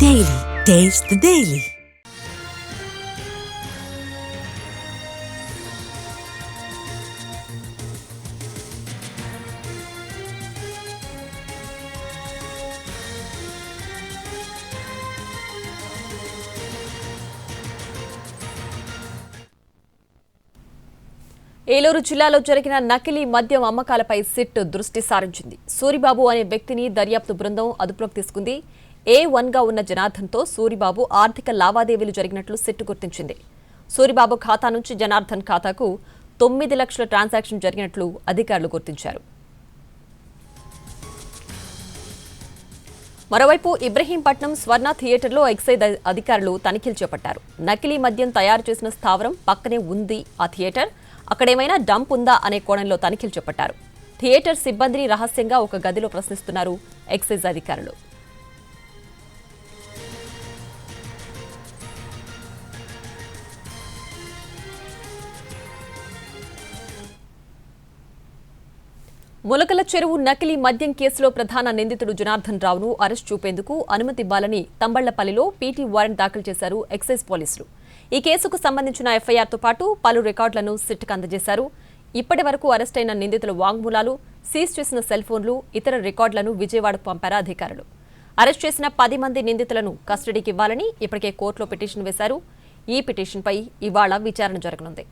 Daily. Taste the Daily. Eluru జిల్లాలో జరిగిన నకిలీ మద్యం అమ్మకాలపై సిట్ దృష్టి సారించింది సూరిబాబు అనే వ్యక్తిని దర్యాప్తు బృందం అదుపులోకి తీసుకుంది ఏ వన్గా ఉన్న జనార్దన్తో సూరిబాబు ఆర్థిక లావాదేవీలు జరిగినట్లు సిట్టు గుర్తించింది. సూరిబాబు ఖాతా నుంచి జనార్దన్ ఖాతాకు తొమ్మిది లక్షల ట్రాన్సాక్షన్ జరిగినట్లు అధికారులు గుర్తించారు. మరోవైపు ఇబ్రహీంపట్నం స్వర్ణ థియేటర్లో ఎక్సైజ్ అధికారులు తనిఖీలు చేపట్టారు. నకిలీ మద్యం తయారు చేసిన స్థావరం పక్కనే ఉంది ఆ థియేటర్. అక్కడేమైనా డంప్ ఉందా అనే కోణంలో తనిఖీలు చేపట్టారు. థియేటర్ సిబ్బందిని రహస్యంగా ఒక గదిలో ప్రశ్నిస్తున్నారు ఎక్సైజ్ అధికారులు. ములకల చెరువు నకిలీ మద్యం కేసులో ప్రధాన నిందితుడు జనార్దన్ రావును అరెస్ట్ చూపేందుకు అనుమతి ఇవ్వాలని తంబళ్ళపల్లిలో పీటీ వారెంట్ దాఖలు చేశారు ఎక్సైజ్ పోలీసులు. ఈ కేసుకు సంబంధించిన ఎఫ్ఐఆర్తో పాటు పలు రికార్డులను సిట్కు అందజేశారు. ఇప్పటి వరకు అరెస్ట్ అయిన నిందితుల వాంగ్మూలాలు సీజ్ చేసిన సెల్ ఫోన్లు ఇతర రికార్డులను విజయవాడకు పంపారు అధికారులు. అరెస్ట్ చేసిన పది మంది నిందితులను కస్టడీకి ఇవ్వాలని ఇప్పటికే కోర్టులో పిటిషన్ వేశారు. ఈ పిటిషన్పై ఇవాళ విచారణ జరగనుంది.